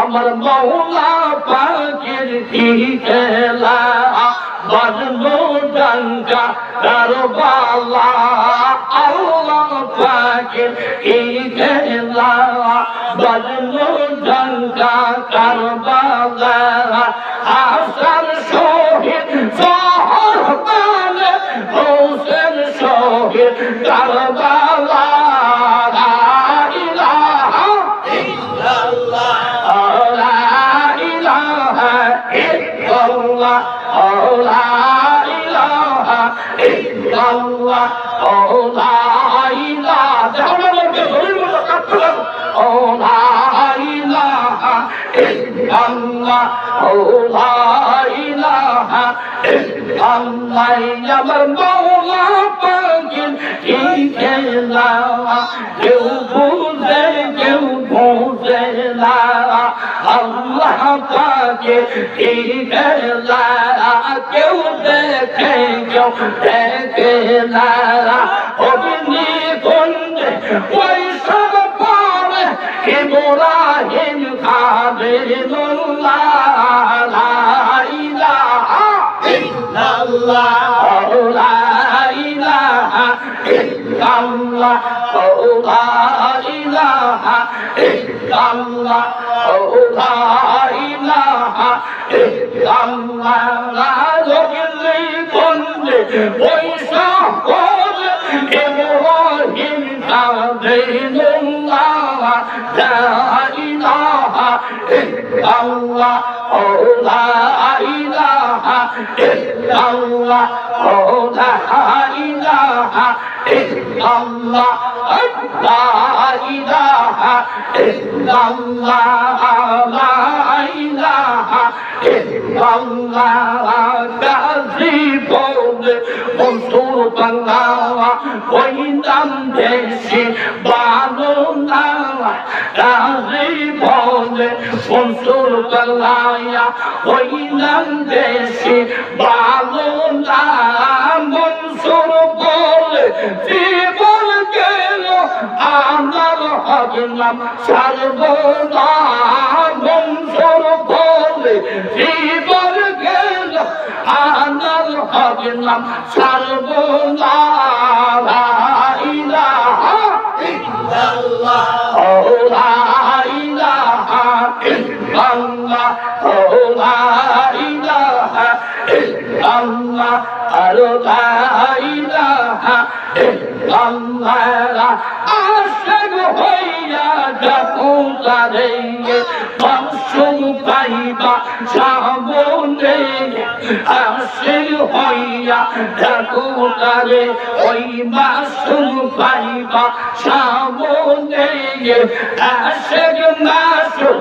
আমার মৌলা পাকের কি খেলা? বাজলো ডঙ্কা কারবালা আল্লাহ পাকের কি খেলা বাজলো ডঙ্কা কারবালা হাসান শহীদ, জহর মানে হোসেন শহীদ কারবালা কি খেলা কেউ দেখে কেউ দেখে না অগ্নি কুণ্ডে ওই সব পরে ইব্রাহিম খালিলুল্লাহ লা ইলাহা ইল্লাল্লাহ লা ইলাহা ইল্লাল্লাহ লা ইলাহা ইল্লাল্লাহ লা ইলাহা ওই পরে ইব্রাহিম খালিলুল্লাহ লা ইলাহা ইল্লাল্লাহ লা ইলাহা ইল্লাল্লাহ লা ইলাহা ইল্লাল্লাহ লা ইলাহা ইল্লাল্লাহ লা ইলাহা ইল্লাল্লাহ গাজী বলে মনসুর বাংলা ওই নাম দেশে বানো না গাজী বলে মনসুর বাংলা ওই নাম দেশে বানো না মনসুর বলে জীবন গেল। আমার হক নাম সর্বদা মনসুর বলে জীবন গেল। আমার হক নাম সর্বদা লা ইলাহা ইল্লাল্লাহ আরও লা ইলাহা ইল্লাল্লাহ। আশিক হইয়া যাব তারে মাসুম পাইবা সামনে আশিক হইয়া যাব তারে, ওই মাসুম পাইবা সামনে আশিক মাসুম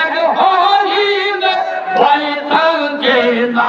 এক হইলে ভয় থাকে না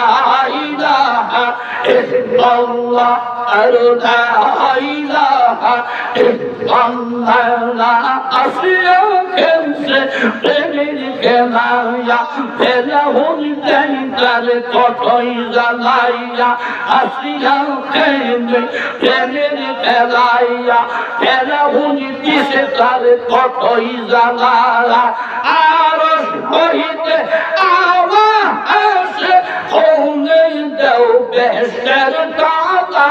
ইল্লাল্লাহ আর লা ইলাহা ইল্লাল্লাহ। জ্বালাইয়া। আসিয়া খেলে প্রেমের খেলাইয়া ফেরা হল তার আর দাদা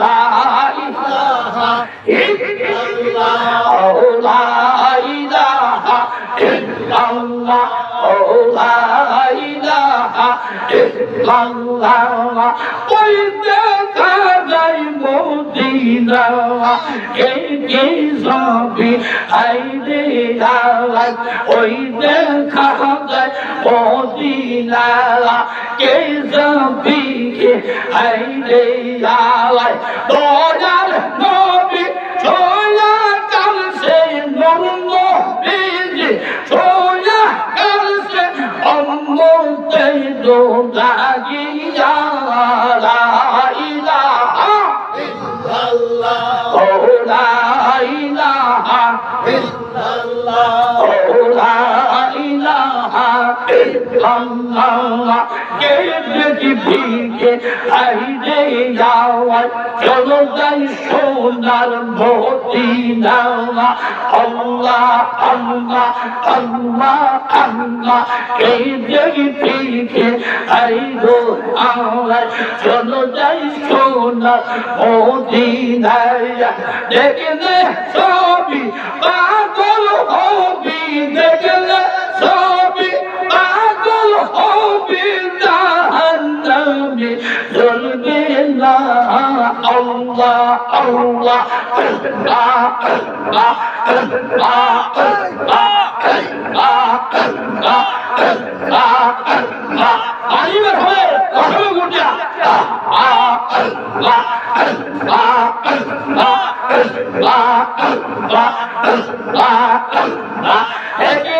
লা ইলাহা ইল্লাল্লাহ ইল্লাল্লাহ ইলাহা ইল্লাল্লাহ ওই দেখা যায় মদিনা কে কে যাবে হাইরে আলাই ওই দেখা যায় মদিনা কে যাবিকে হাইরে আলাই দয়াল অম্মতে দো লাগিয়া লা ইলাহা। ও লা ইলাহা ও লা ইলাহা। ইল্লাল্লাহ। কে দেখি Allah gelmedi bilgi elde yavar Yolundan sonar Modina Allah Allah Allah Allah gelmedi bilgi elde yavar Yolundan sonar Modina Dekine sobi Bağdol hobi Dekine sobi আল্লাহ আল্লাহ আলিমের হয়ে অসম গুটিয়া একে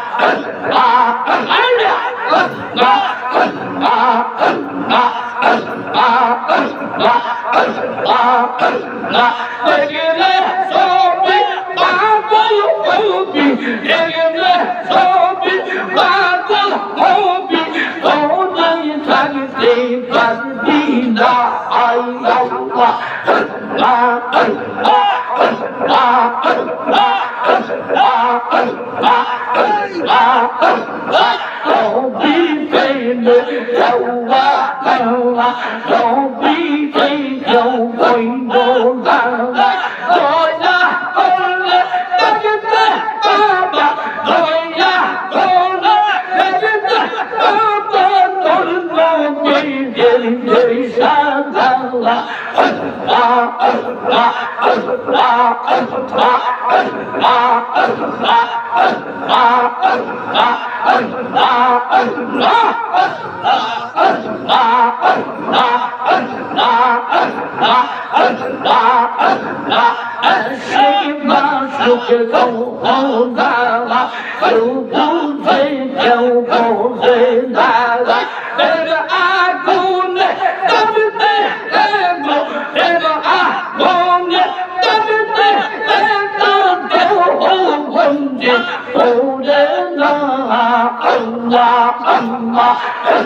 Don't be vain, no, don't be vain, no, don't go down. Yeah. Oh, এগো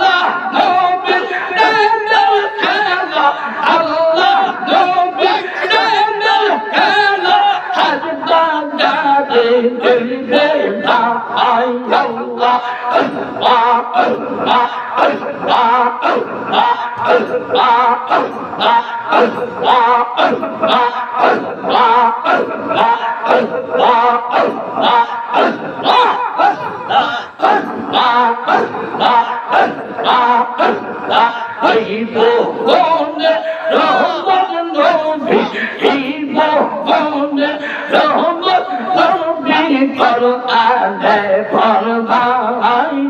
দেহ আল্লাহ আল্লাহ আল্লাহ আল্লাহ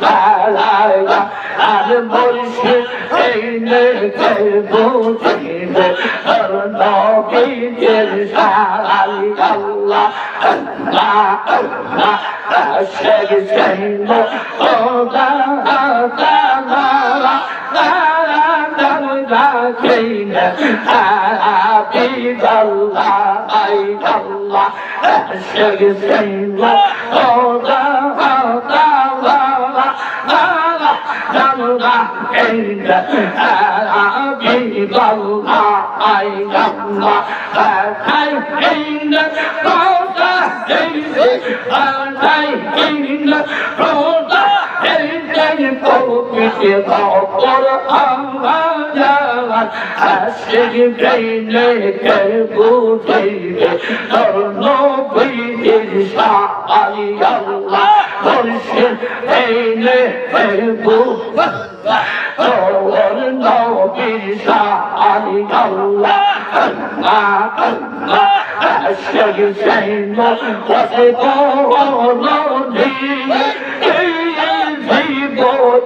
সারাইয়া আর মুর্শিদ টেনে কে বুঝিতে দয়াল নবীর সারি আল্লাহ আল্লাহ আল্লাহ আল্লাহ আল্লাহ আল্লাহ আল্লাহ এই মোহনে রহমান আই আল্লাহ শগসাইলা খোদা তাআলা জানলা এইনা হাবিব আল্লাহ আই আল্লাহ হাই এইনা খোদা আশিক গাইলে কে বুঝিবে তোর নবীর সাহারি আল্লাহ মুর্শিদ গাইলে কে বুঝিবে তোর নবীর সাহারি আল্লাহ আল্লাহ আল্লাহ আশিক গাইলে কে বুঝিবে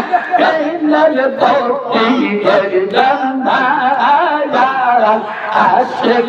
এঙ্গে হইনার ভক্তি আশেক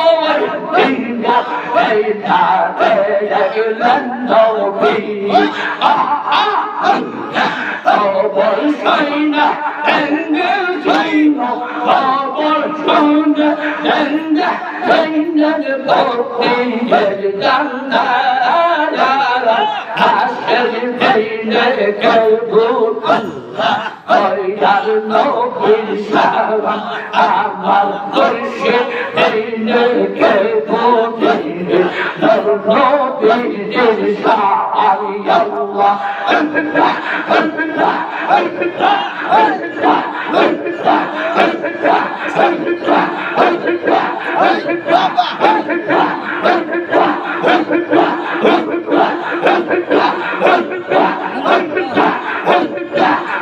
China, China, China, China, China, হাসের দিনে কেবুল ওইটার নবীর সালাম আমার দর্শে দিনে কেবুল নবীর সাহারি আল্লাহ Alina dai dai dai do do ya da Seguindo Allah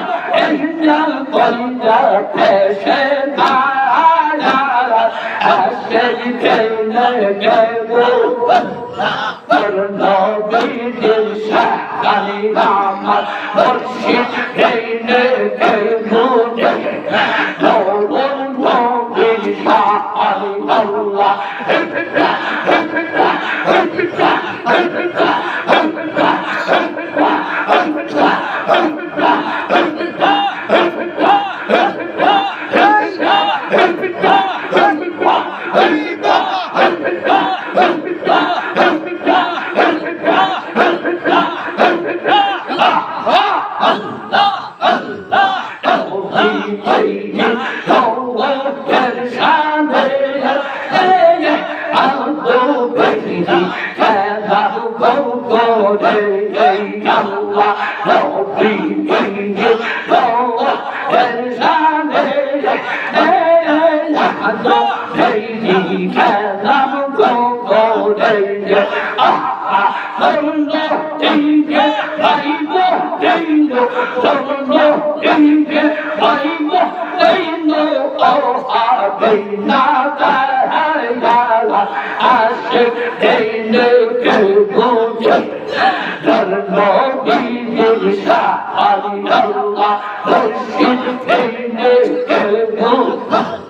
namudu inna Koyda peşe dara Aşeri keyne gebu Nobiydir şehzali namaz Mürşid keyne gebu Nurun nobiydir şehzali Allah Allah খেলা dengue, ah dongo dengue, baigo dengo, dongo dengue, baigo dengo, oh ah bina dar hayala, aşık dengue kubuca, darmo bilirsa Allah, hoşin dengue kubuca.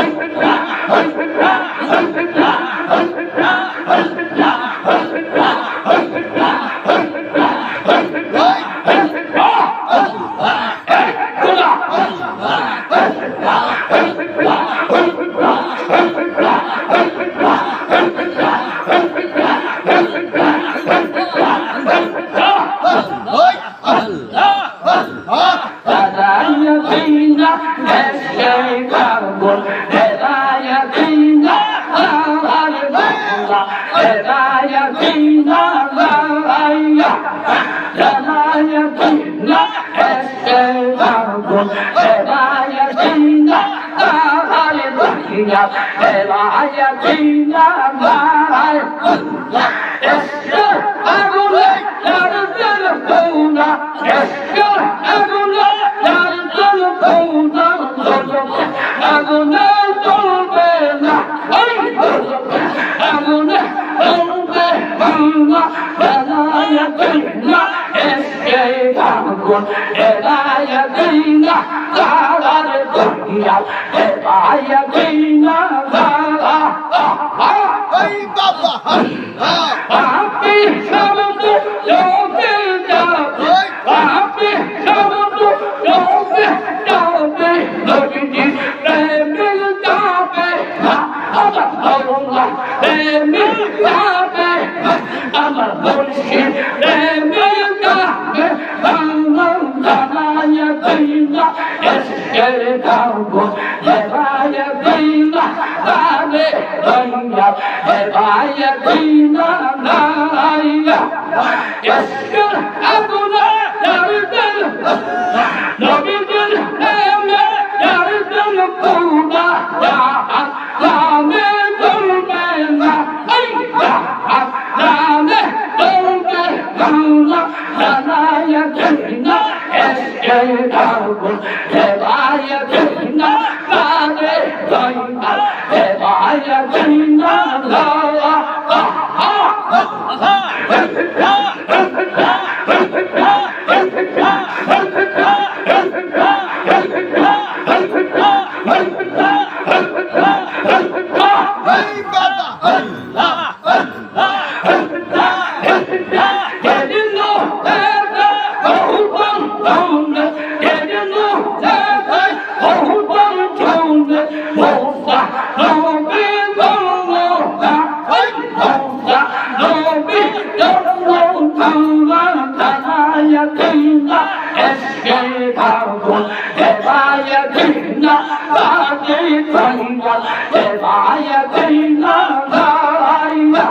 Medina, el Ayatina, Eşkır eroleklerin telefonuna, eşkır eroleklerin telefonuna, Eroleklerin telefonuna, Eroleklerin telefonuna, Eroleklerin telefonuna, kun elaya dina zarar dunya elaya dina zarar ay baba api shabd yoke jabe api shabd yoke jabe lagdi remil jabe amar Allah remil jabe amar Allah remil Erdoğan, Erdoğan'a kıyma, Erdoğan'a kıyma, Erdoğan'a kıyma, Erdoğan'a kıyma, Eske Kıyna Eski Kavun Devaya Kıyna Dağdı Tanrı Devaya Kıyna Dağaya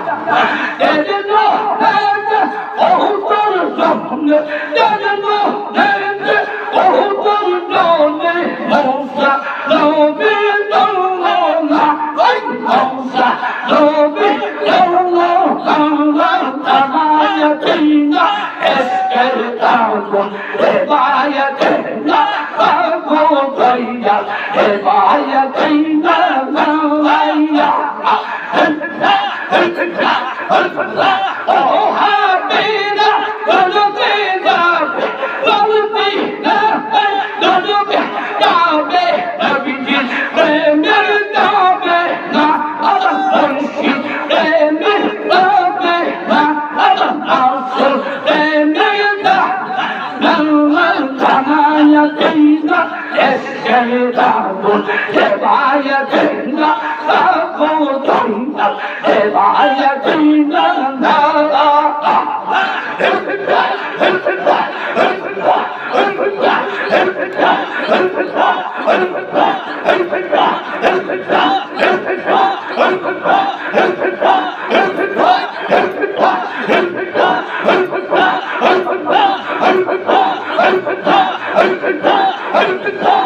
Gelin o eve Oğuldan dönme Gelin o eve Oğuldan dönme Olsa Nobi Dönme Olsa Nobi Dönme Tanrı Tanaya Kıyna Eski Kavun Devaya Kıyna Kavun Kıyna Devaya الفتاح الفتاح الفتاح الفتاح الفتاح الفتاح